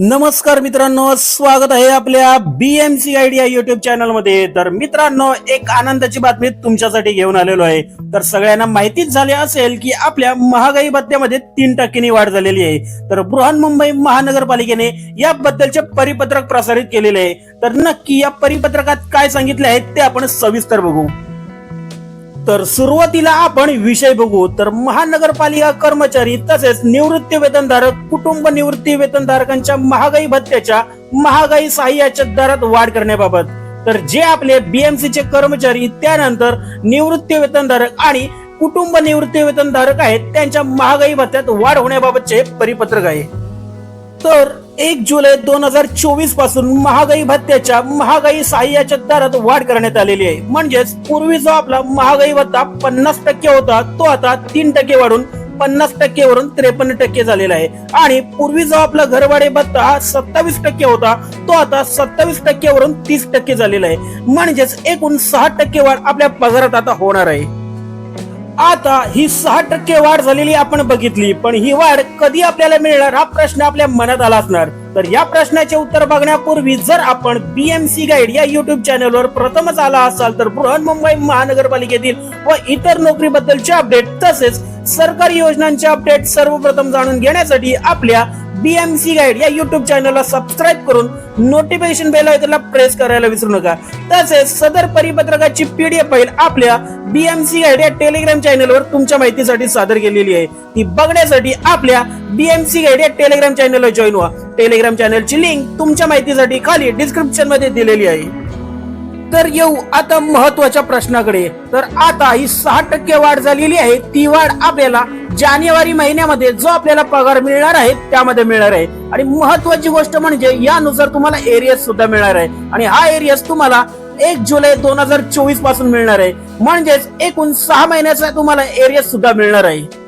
नमस्कार मित्रांनो स्वागत आहे आपल्या बीएमसी आयडिया युट्यूब चॅनलमध्ये. तर मित्रांनो एक आनंदाची बातमी तुमच्यासाठी घेऊन आलेलो आहे. तर सगळ्यांना माहितीच झाले असेल की आपल्या महागाई भत्त्यामध्ये तीन टक्क्यांनी वाढ झालेली आहे. तर बृहन्मुंबई महानगरपालिकेने याबद्दलचे परिपत्रक प्रसारित केलेले आहे. तर नक्की या परिपत्रकात काय सांगितले आहे ते आपण सविस्तर बघू. तर सुरुवातीला आपण विषय बघू. तर महानगरपालिका कर्मचारी तसेच निवृत्ती वेतनधारक कुटुंब निवृत्ती वेतनधारकांच्या महागाई भत्त्याच्या महागाई सहाय्याच्या दरात वाढ करण्याबाबत. तर जे आपले बीएमसी चे कर्मचारी त्यानंतर निवृत्ती वेतनधारक आणि कुटुंब निवृत्ती वेतनधारक आहेत त्यांच्या महागाई भत्त्यात वाढ होण्याबाबतचे परिपत्रक आहे. तर एक जुलै दोन हजार चोवीसपासून महागाई भत्त्याच्या महागाई सहाय्याच्या दरात वाढ करण्यात आलेली आहे. म्हणजेच पूर्वी जो आपला महागाई भत्ता पन्नास टक्के होता तो आता तीन टक्के वाढून पन्नास टक्केवरून त्रेपन्न टक्के झालेला आहे. आणि पूर्वी जो आपला घरवाडे भत्ता हा सत्तावीस टक्के होता तो आता सत्तावीस टक्केवरून तीस टक्के झालेला आहे. म्हणजेच एकूण सहा टक्के वाढ आपल्या पगारात आता होणार आहे. आता ही सहा टक्के वाढ झालेली आपण बघितली पण ही वाढ कधी आपल्याला मिळणार हा प्रश्न आपल्या मनात आला असणार? तर या प्रश्नाचे उत्तर बघण्यापूर्वी जर आपण बीएमसी गाईड या युट्यूब चॅनलवर प्रथमच आला असाल तर बृहन्मुंबई महानगरपालिकेतील व इतर नोकरीबद्दलचे अपडेट तसेच सरकारी योजनांचे अपडेट सर्वप्रथम जाणून घेण्यासाठी आपल्या बीएमसी गाईड या युट्यूब चॅनलला सबस्क्राईब करून नोटिफिकेशन बेल त्याला प्रेस करायला विसरू नका. तसेच सदर परिपत्रकाची पीडीएफ फाईल आपल्या बीएमसी गाईड या टेलिग्राम चॅनलवर तुमच्या माहितीसाठी सादर केलेली आहे. ती बघण्यासाठी आपल्या बीएमसी गाईड या टेलिग्राम चॅनलला जॉईन व्हा. टेलिग्राम चॅनलची लिंक तुमच्या माहितीसाठी खाली डिस्क्रिप्शनमध्ये दिलेली आहे. तर येऊ आता महत्त्वाच्या प्रश्नाकडे. तर आता ही सहा टक्के वाढ झालेली आहे. ती वाढ आपल्याला जानेवारी महिन्यामध्ये जो आपल्याला पगार मिळणार आहे त्यामध्ये मिळणार आहे. आणि महत्वाची गोष्ट म्हणजे यानुसार तुम्हाला एरियस सुद्धा मिळणार आहे. आणि हा एरियस तुम्हाला एक जुलै दोन हजार चोवीसपासून मिळणार आहे. म्हणजेच एकूण सहा महिन्याचा तुम्हाला एरियस सुद्धा मिळणार आहे.